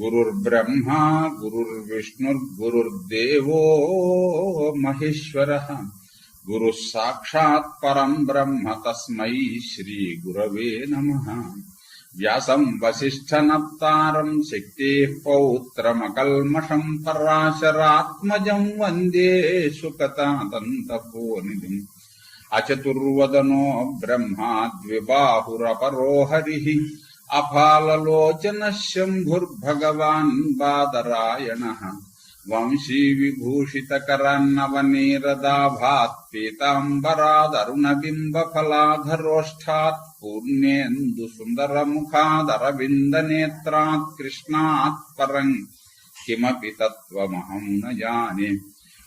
गुरुर्ब्रह्मा गुरुर्विष्णुर्गुरुर्देवो महेश्वर। गुरु साक्षात् परम ब्रह्म तस्मै श्रीगुरवे नमः। व्यासम् वसिष्ठनप्तारम् शक्ति पौत्रमकल्मषम् पराशरात्मज वंदे सुकतापोनि अचतुर्वदनो ब्रह्मा द्विबाहुरपरो हरि। अफालोचन शम्भुर्भगवान् बादरायणः वंशी मुखादर पीताम्बरादरुणबिम्बफलाधरोष्ठात् पूर्णेन्दुसुन्दरमुखादरविन्दनेत्रात् कृष्णात् परम्। किमपि तत्व न जाने।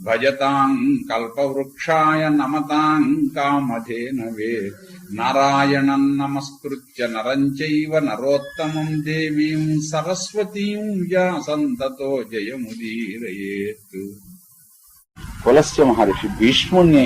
భజతాం కల్పవృక్షాయ నమతాం కామధేనవే నారాయణం నమస్కృత్య నరం చైవ నరోత్తమం దేవీం సరస్వతీం వ్యాసంతతో జయముదీరయేత్ కులస్య మహర్షి భీష్ముణ్ణి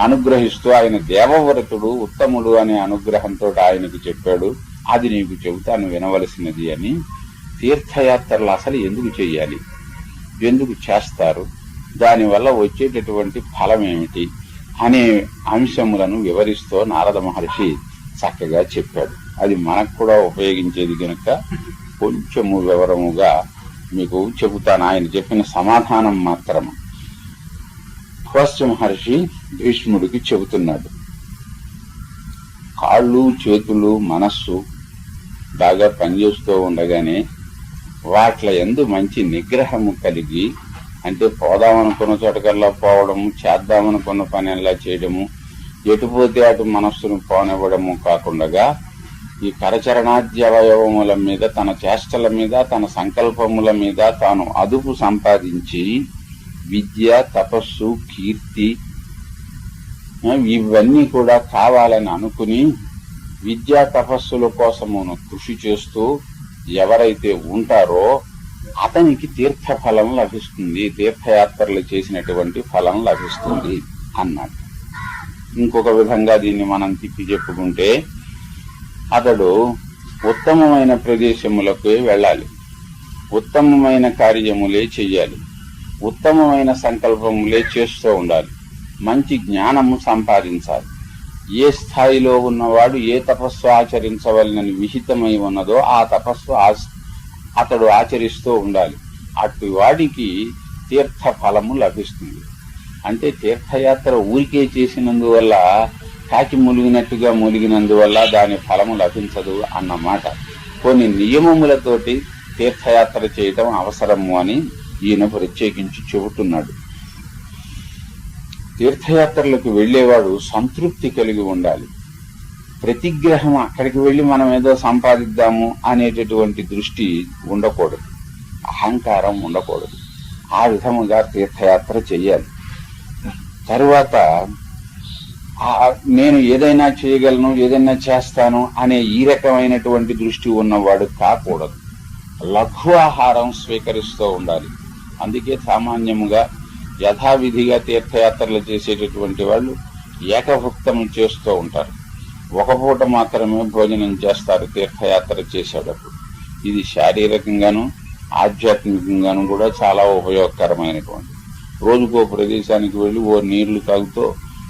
అనుగ్రహిస్తూ ఆయన దేవవ్రతుడు ఉత్తముడు అనే అనుగ్రహంతో ఆయనకు చెప్పాడు అది నీకు చెబుతాను వినవలసినది అని. తీర్థయాత్రలు అసలు ఎందుకు చెయ్యాలి? ఎందుకు చేస్తారు? దానివల్ల వచ్చేటటువంటి ఫలం ఏమిటి అనే అంశములను వివరిస్తూ నారద మహర్షి చక్కగా చెప్పాడు. అది మనకు కూడా ఉపయోగించేది కనుక కొంచెము వివరముగా మీకు చెబుతాను. ఆయన చెప్పిన సమాధానం మాత్రం ఫస్ట్ మహర్షి భీష్ముడికి చెబుతున్నాడు. కాళ్ళు చేతులు మనస్సు బాగా పనిచేస్తూ ఉండగానే వాట్ల ఎందు మంచి నిగ్రహము కలిగి అంటే పోదామనుకున్న చోటకల్లా పోవడము చేద్దామనుకున్న పనిలా చేయడము ఎటుపోతే అటు మనస్సును పోనివ్వడము కాకుండా ఈ కరచరణాద్యవయవముల మీద తన చేష్టల మీద తన సంకల్పముల మీద తాను అదుపు సంపాదించి విద్య తపస్సు కీర్తి ఇవన్నీ కూడా కావాలని అనుకుని విద్యా తపస్సుల కోసమును కృషి చేస్తూ ఎవరైతే ఉంటారో అతనికి తీర్థ ఫలం లభిస్తుంది. తీర్థయాత్రలు చేసినటువంటి ఫలం లభిస్తుంది అన్నాడు. ఇంకొక విధంగా దీన్ని మనం తిప్పి చెప్పుకుంటే అతడు ఉత్తమమైన ప్రదేశములకు వెళ్ళాలి. ఉత్తమమైన కార్యములే చెయ్యాలి. ఉత్తమమైన సంకల్పములే చేస్తూ ఉండాలి. మంచి జ్ఞానము సంపాదించాలి. ఏ స్థాయిలో ఉన్నవాడు ఏ తపస్సు ఆచరించవలనని విహితమై ఉన్నదో ఆ తపస్సు అతడు ఆచరిస్తూ ఉండాలి. అటు వాడికి తీర్థ ఫలము లభిస్తుంది. అంటే తీర్థయాత్ర ఊరికే చేసినందువల్ల కాకి ములిగినట్టుగా ములిగినందువల్ల దాని ఫలము లభించదు అన్నమాట. కొన్ని నియమములతోటి తీర్థయాత్ర చేయటం అవసరము అని ఈయన ప్రత్యేకించి చెబుతున్నాడు. తీర్థయాత్రలకు వెళ్ళేవాడు సంతృప్తి కలిగి ఉండాలి. ప్రతిగ్రహం అక్కడికి వెళ్ళి మనం ఏదో సంపాదిద్దాము అనేటటువంటి దృష్టి ఉండకూడదు. అహంకారం ఉండకూడదు. ఆ విధముగా తీర్థయాత్ర చెయ్యాలి తరువాత నేను ఏదైనా చేయగలను ఏదైనా చేస్తాను అనే ఈ రకమైనటువంటి దృష్టి ఉన్నవాడు కాకూడదు. లఘు ఆహారం స్వీకరిస్తూ ఉండాలి. అందుకే సామాన్యముగా యథావిధిగా తీర్థయాత్రలు చేసేటటువంటి వాళ్ళు ఏకభుక్తం చేస్తూ ఉంటారు. ఒక పూట మాత్రమే భోజనం చేస్తారు తీర్థయాత్ర చేసేటప్పుడు. ఇది శారీరకంగాను ఆధ్యాత్మికంగాను కూడా చాలా ఉపయోగకరమైనటువంటి రోజుకో ప్రదేశానికి వెళ్ళి ఓ నీళ్ళు తాగుతూ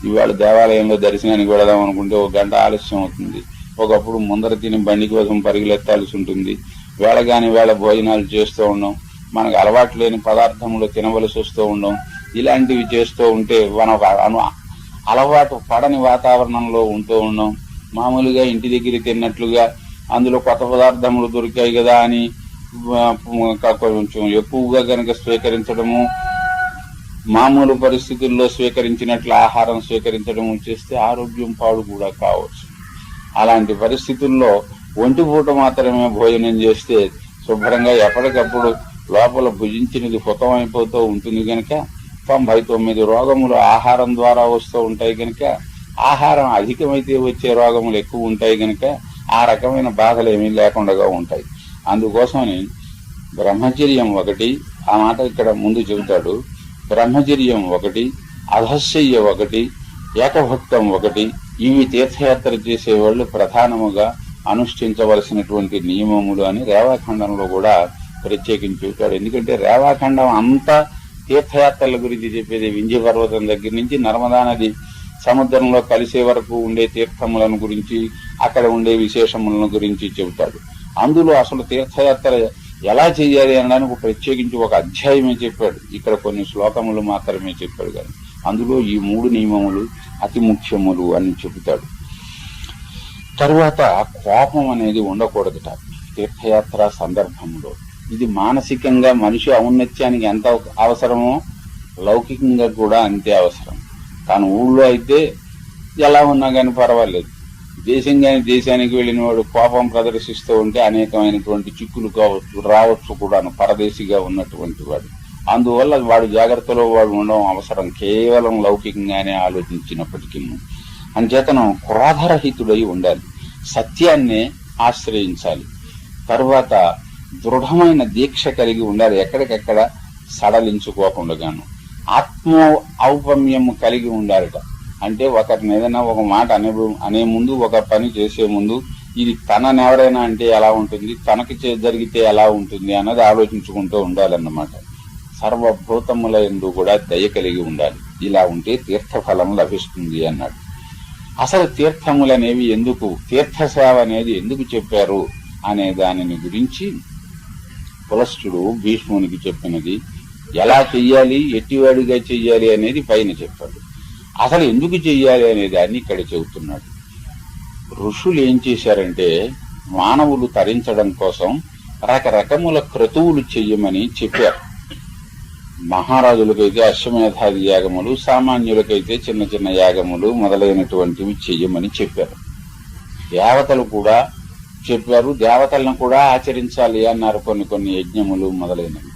ఇవాళ దేవాలయంలో దర్శనానికి వెళదాం అనుకుంటే ఒక గంట ఆలస్యం అవుతుంది. ఒకప్పుడు ముందర తిని బండి కోసం పరిగెత్తాల్సి ఉంటుంది. వేళగాని వేళ భోజనాలు చేస్తూ ఉండడం మనకు అలవాటు లేని పదార్థములు తినవలసి వస్తూ ఉండడం ఇలాంటివి చేస్తూ ఉంటే మన అలవాటు పడని వాతావరణంలో ఉంటూ ఉండడం మామూలుగా ఇంటి దగ్గర తిన్నట్లుగా అందులో కొత్త పదార్థములు దొరికాయి కదా అని కొంచెం ఎక్కువగా గనక స్వీకరించడము మామూలు పరిస్థితుల్లో స్వీకరించినట్లు ఆహారం స్వీకరించడం చేస్తే ఆరోగ్యం పాడు కూడా కావచ్చు. అలాంటి పరిస్థితుల్లో ఒంటి పూట మాత్రమే భోజనం చేస్తే శుభ్రంగా ఎప్పటికప్పుడు లోపల భుజించినది హుతం అయిపోతూ ఉంటుంది కనుక తొంభై తొమ్మిది రోగములు ఆహారం ద్వారా వస్తూ ఉంటాయి కనుక ఆహారం అధికమైతే వచ్చే రోగములు ఎక్కువ ఉంటాయి కనుక ఆ రకమైన బాధలు ఏమీ లేకుండా ఉంటాయి. అందుకోసమని బ్రహ్మచర్యం ఒకటి ఆ మాట ఇక్కడ ముందు చెబుతాడు. బ్రహ్మచర్యం ఒకటి అధశ్చర్య ఒకటి ఏకభక్తం ఒకటి ఇవి తీర్థయాత్ర చేసేవాళ్ళు ప్రధానముగా అనుష్ఠించవలసినటువంటి నియమములు అని రేవాఖండంలో కూడా ప్రత్యేకించి చెబుతాడు. ఎందుకంటే రేవాఖండం అంతా తీర్థయాత్రల గురించి చెప్పేది వింధ్య పర్వతం దగ్గర నుంచి నర్మదా నది సముద్రంలో కలిసే వరకు ఉండే తీర్థములను గురించి అక్కడ ఉండే విశేషములను గురించి చెబుతాడు. అందులో అసలు తీర్థయాత్ర ఎలా చేయాలి అనడానికి ప్రత్యేకించి ఒక అధ్యాయమే చెప్పాడు. ఇక్కడ కొన్ని శ్లోకములు మాత్రమే చెప్పాడు కానీ అందులో ఈ మూడు నియమములు అతి ముఖ్యములు అని చెబుతాడు. తరువాత కోపం అనేది ఉండకూడదుట తీర్థయాత్ర సందర్భంలో. ఇది మానసికంగా మనిషి ఔన్నత్యానికి ఎంత అవసరమో లౌకికంగా కూడా అంతే అవసరం. తన ఊళ్ళో అయితే ఎలా ఉన్నా కానీ పర్వాలేదు. దేశం కానీ దేశానికి వెళ్ళిన వాడు కోపం ప్రదర్శిస్తూ ఉంటే అనేకమైనటువంటి చిక్కులు కావచ్చు రావచ్చు కూడాను పరదేశిగా ఉన్నటువంటి వాడు. అందువల్ల వాడు జాగ్రత్తలో వాడు ఉండడం అవసరం కేవలం లౌకికంగానే ఆలోచించినప్పటికీ. అంచేతనం క్రోధరహితుడై ఉండాలి. సత్యాన్నే ఆశ్రయించాలి. తర్వాత దృఢమైన దీక్ష కలిగి ఉండాలి. ఎక్కడికెక్కడ సడలించుకోకుండాను ఆత్మ ఔపమ్యము కలిగి ఉండాలిట. అంటే ఒకరిని ఏదైనా ఒక మాట అనే అనే ముందు ఒక పని చేసే ముందు ఇది తననెవరైనా అంటే ఎలా ఉంటుంది తనకి చే- జరిగితే ఎలా ఉంటుంది అన్నది ఆలోచించుకుంటూ ఉండాలన్నమాట. సర్వభూతముల ఎందు కూడా దయ కలిగి ఉండాలి. ఇలా ఉంటే తీర్థఫలం లభిస్తుంది అన్నాడు. అసలు తీర్థములనేవి ఎందుకు తీర్థ సేవ అనేది ఎందుకు చెప్పారు అనే దానిని గురించి పులస్తుడు భీష్మునికి చెప్పినది. ఎలా చెయ్యాలి ఎట్టివాడిగా చెయ్యాలి అనేది పైన చెప్పాడు. అసలు ఎందుకు చెయ్యాలి అనే దాన్ని ఇక్కడ చెబుతున్నాడు. ఋషులు ఏం చేశారంటే మానవులు తరించడం కోసం రకరకముల క్రతువులు చెయ్యమని చెప్పారు. మహారాజులకైతే అశ్వమేధాది యాగములు సామాన్యులకైతే చిన్న చిన్న యాగములు మొదలైనటువంటివి చెయ్యమని చెప్పారు. దేవతలు కూడా చెప్పారు దేవతలను కూడా ఆచరించాలి అన్నారు కొన్ని కొన్ని యజ్ఞములు మొదలైనవి.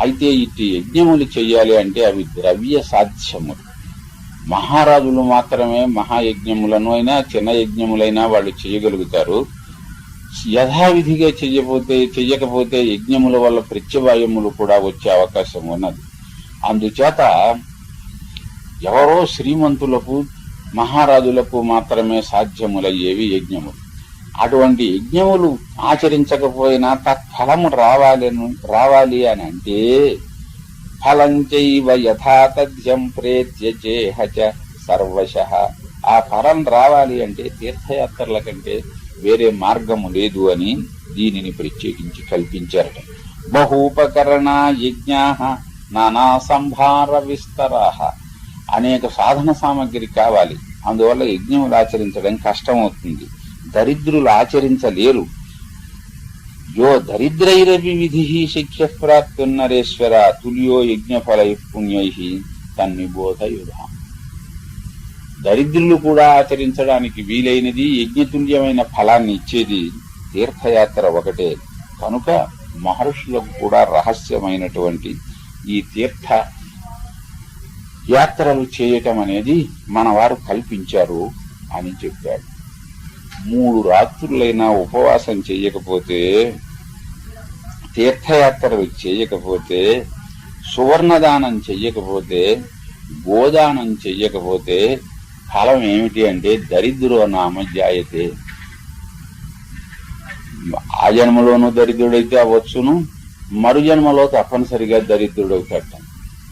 అయితే ఇటు యజ్ఞములు చెయ్యాలి అంటే అవి ద్రవ్య సాధ్యములు. మహారాజులు మాత్రమే మహాయజ్ఞములను అయినా చిన్న యజ్ఞములైనా వాళ్ళు చేయగలుగుతారు. యథావిధిగా చెయ్యపోతే చెయ్యకపోతే యజ్ఞముల వల్ల ప్రత్యవాయములు కూడా వచ్చే అవకాశం ఉన్నది. అందుచేత ఎవరో శ్రీమంతులకు మహారాజులకు మాత్రమే సాధ్యములయ్యేవి యజ్ఞములు. అటువంటి యజ్ఞములు ఆచరించకపోయినా తత్ఫలము రావాలను రావాలి అని అంటే ఫలం చైవ యథా ప్రేత్య చేహచ సర్వశ. ఆ ఫలం రావాలి అంటే తీర్థయాత్రల కంటే వేరే మార్గము లేదు అని దీనిని ప్రత్యేకించి కల్పించారట. బహూపకరణ యజ్ఞా నానా సంభార విస్తరాహ అనేక సాధన సామగ్రి కావాలి. అందువల్ల యజ్ఞములు ఆచరించడం కష్టమవుతుంది. దరిద్రులు ఆచరించలేరు. యో దరిద్రైరవి విధి శిక్ష ప్రాప్తున్నరేశ్వర తుల్యో యజ్ఞఫలై పుణ్యై తన్నిబోధయుధ. దరిద్రులు కూడా ఆచరించడానికి వీలైనది యజ్ఞతుల్యమైన ఫలాన్ని ఇచ్చేది తీర్థయాత్ర ఒకటే. కనుక మహర్షులకు కూడా రహస్యమైనటువంటి ఈ తీర్థ యాత్రలు చేయటం అనేది మన వారు కల్పించారు అని చెప్పాడు. మూడు రాత్రులైనా ఉపవాసం చేయకపోతే తీర్థయాత్రలు చేయకపోతే సువర్ణదానం చెయ్యకపోతే గోదానం చెయ్యకపోతే ఫలం ఏమిటి అంటే దరిద్రో నామ జాయతే. ఆ జన్మలోనూ దరిద్రుడైతే అవ్వచ్చును మరు జన్మలో తప్పనిసరిగా దరిద్రుడవుతాట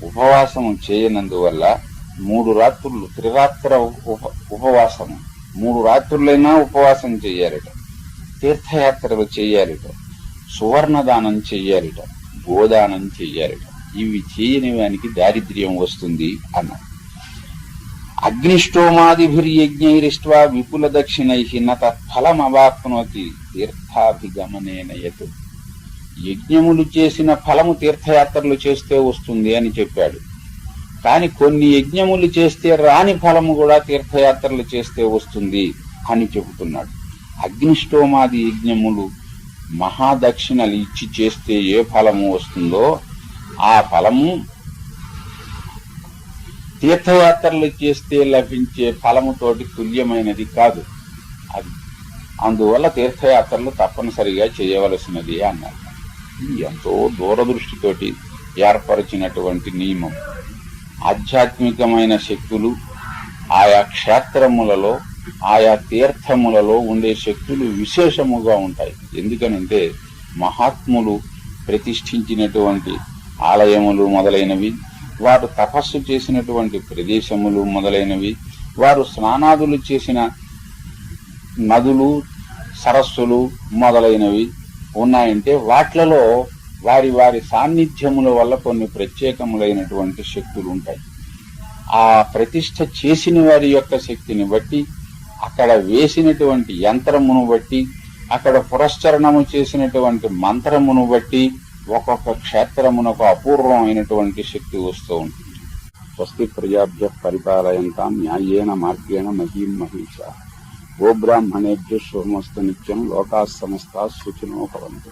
ఉపవాసం చేయనందువల్ల మూడు రాత్రులు త్రిరాత్ర ఉప ఉపవాసము. మూడు రాత్రులైనా ఉపవాసం చెయ్యాలిట తీర్థయాత్రలు చెయ్యాలిట సువర్ణదానం చెయ్యాలిట గోదానం చెయ్యాలిట ఇవి చేయని వానికి దారిద్ర్యం వస్తుంది అన్నాడు అగ్నిష్టోమాదిభిర్యజ్ఞైరిష్ట్వా విపుల దక్షిణై న తత్ఫలమవాప్నోతి తీర్థాభిగమనేన యత్ యజ్ఞములు చేసిన ఫలము తీర్థయాత్రలు చేస్తే వస్తుంది అని చెప్పాడు. కాని కొన్ని యజ్ఞములు చేస్తే రాని ఫలము కూడా తీర్థయాత్రలు చేస్తే వస్తుంది అని చెబుతున్నాడు. అగ్నిష్టోమాది యజ్ఞములు మహాదక్షిణలు ఇచ్చి చేస్తే ఏ ఫలము వస్తుందో ఆ ఫలము తీర్థయాత్రలు చేస్తే లభించే ఫలముతోటి తుల్యమైనది కాదు. అది అందువల్ల తీర్థయాత్రలు తప్పనిసరిగా చేయవలసినది అన్నారు ఎంతో దూరదృష్టితోటి ఏర్పరిచినటువంటి నియమం. ఆధ్యాత్మికమైన శక్తులు ఆయా క్షేత్రములలో ఆయా తీర్థములలో ఉండే శక్తులు విశేషముగా ఉంటాయి. ఎందుకనంటే మహాత్ములు ప్రతిష్ఠించినటువంటి ఆలయములు మొదలైనవి వారు తపస్సు చేసినటువంటి ప్రదేశములు మొదలైనవి వారు స్నానాదులు చేసిన నదులు సరస్సులు మొదలైనవి ఉన్నాయంటే వాట్లలో వారి వారి సాన్నిధ్యముల వల్ల కొన్ని ప్రత్యేకములైనటువంటి శక్తులు ఉంటాయి. ఆ ప్రతిష్ట చేసిన వారి యొక్క శక్తిని బట్టి అక్కడ వేసినటువంటి యంత్రమును బట్టి అక్కడ పురస్చరణము చేసినటువంటి మంత్రమును బట్టి ఒక్కొక్క క్షేత్రమునకు అపూర్వమైనటువంటి శక్తి వస్తూ ఉంటుంది. స్వస్తి ప్రజాభ్య పరిపాలయంతాం న్యాయేన మార్గేణ మహీం మహిష. గోబ్రాహ్మణేభ్య శుభమస్తు నిత్యం లోకా సమస్త సూచనోపవంతు